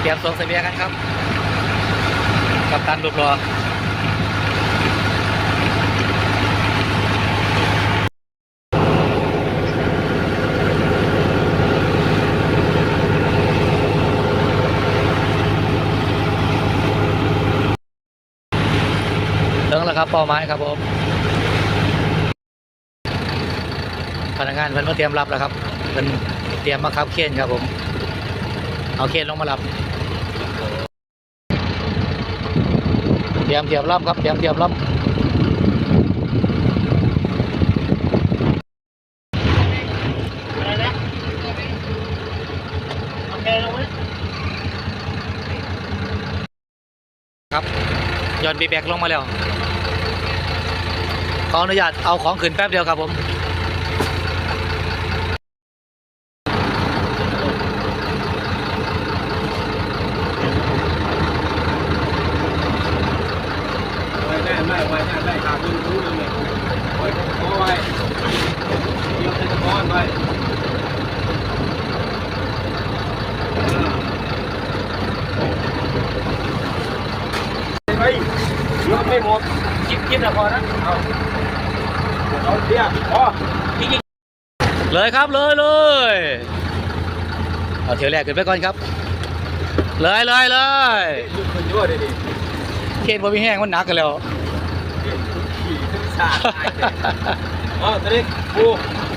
เตรียมส่งเสบียงกันครับ กับตันรูปรอถึงแล้วครับเป้าหมายครับผมพนักงานเพิ่นมาเตรียมรับแล้วครับเพิ่นเตรียมมาขับเคนครับผม เอาเคนลงมารับ ตรียมเตรียมรับครับเตรียมเตรียมรับอะไรนะโอเคลงไหมครับย้อนบีแบกลงมาแล้วขออนุญาตเอาของขึ้นแป๊บเดียวครับผม ได้ไม่ไม่ได้ไม่ขาดทุนรู้เลยเนี่ยโอ้ยโอ้ยเดี๋ยวจะก้อนไปไปเยอะไม่หมดคิดคิดนะพอนะเอาเอาเตี้ยพอเลยครับเลยเลยเอาเที่ยวแรกขึ้นไปก่อนครับ เลยเลยเลยยุบคนเยอะเลยดิเคนบ่มีแห้งมันหนักกันแล้ว ขี่ขึ้น